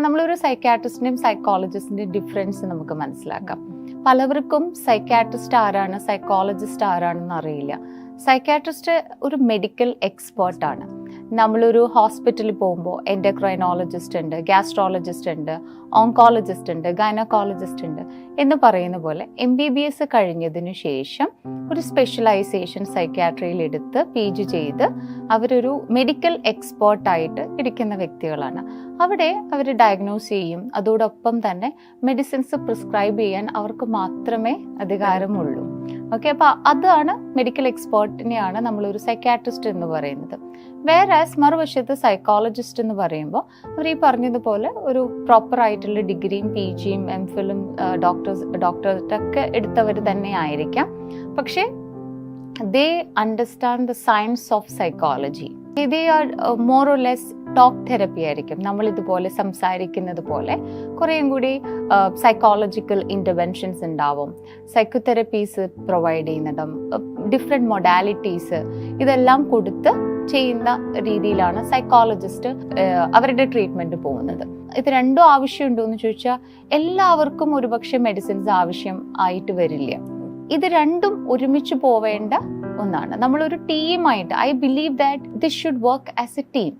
നമ്മളൊരു സൈക്കാട്രിസ്റ്റിന്റെയും സൈക്കോളജിസ്റ്റിന്റെയും ഡിഫറൻസ് നമുക്ക് മനസ്സിലാക്കാം. പലവർക്കും സൈക്കാട്രിസ്റ്റ് ആരാണ് സൈക്കോളജിസ്റ്റ് ആരാണെന്ന് അറിയില്ല. സൈക്കാട്രിസ്റ്റ് ഒരു മെഡിക്കൽ എക്സ്പേർട്ടാണ് നമ്മളൊരു ഹോസ്പിറ്റലിൽ പോകുമ്പോൾ എൻഡക്രൈനോളജിസ്റ്റ് ഉണ്ട് ഗ്യാസ്ട്രോളജിസ്റ്റ് ഉണ്ട് ഓങ്കോളജിസ്റ്റ് ഉണ്ട് ഗൈനക്കോളജിസ്റ്റ് ഉണ്ട് എന്ന് പറയുന്ന പോലെ എം ബി ബി എസ് കഴിഞ്ഞതിന് ശേഷം ഒരു സ്പെഷ്യലൈസേഷൻ സൈക്യാട്രിയിൽ എടുത്ത് പി ജി ചെയ്ത് അവരൊരു മെഡിക്കൽ എക്സ്പേർട്ടായിട്ട് ഇരിക്കുന്ന വ്യക്തികളാണ്. അവിടെ അവർ ഡയഗ്നോസ് ചെയ്യും അതോടൊപ്പം തന്നെ മെഡിസിൻസ് പ്രിസ്ക്രൈബ് ചെയ്യാൻ അവർക്ക് മാത്രമേ അധികാരമുള്ളൂ. ഓക്കെ അപ്പോൾ അതാണ് മെഡിക്കൽ എക്സ്പേർട്ടിനെയാണ് ഒരു സൈക്കാട്രിസ്റ്റ് എന്ന് പറയുന്നത്. വേറെ മറുവശത്ത് സൈക്കോളജിസ്റ്റ് എന്ന് പറയുമ്പോൾ അവർ ഈ പറഞ്ഞതുപോലെ ഒരു പ്രോപ്പർ ആയിട്ടുള്ള ഡിഗ്രിയും പി ജിയും എം ഫിലും ഡോക്ടേഴ്സ് ഡോക്ടറേറ്റൊക്കെ എടുത്തവർ തന്നെ ആയിരിക്കാം. പക്ഷേ they understand the science of psychology they are more or less talk therapy ആയിരിക്കും. നമ്മൾ ഇതുപോലെ സംസാരിക്കുന്നത് പോലെ കുറേയും കൂടി സൈക്കോളജിക്കൽ ഇന്റർവെൻഷൻസ് ഉണ്ടാവും. സൈക്കോതെറപ്പീസ് പ്രൊവൈഡ് ചെയ്യുന്നതും ഡിഫറെന്റ് മൊഡാലിറ്റീസ് ഇതെല്ലാം കൊടുത്ത് ചെയ്യുന്ന രീതിയിലാണ് സൈക്കോളജിസ്റ്റ് അവരുടെ ട്രീറ്റ്മെന്റ് പോകുന്നത്. ഇത് രണ്ടും ആവശ്യമുണ്ടോ എന്ന് ചോദിച്ചാൽ എല്ലാവർക്കും ഒരുപക്ഷെ മെഡിസിൻസ് ആവശ്യം ആയിട്ട് വരില്ല. ഇത് രണ്ടും ഒരുമിച്ച് പോവേണ്ട ഒന്നാണ്. നമ്മളൊരു ടീമായിട്ട് I believe that this should work as a team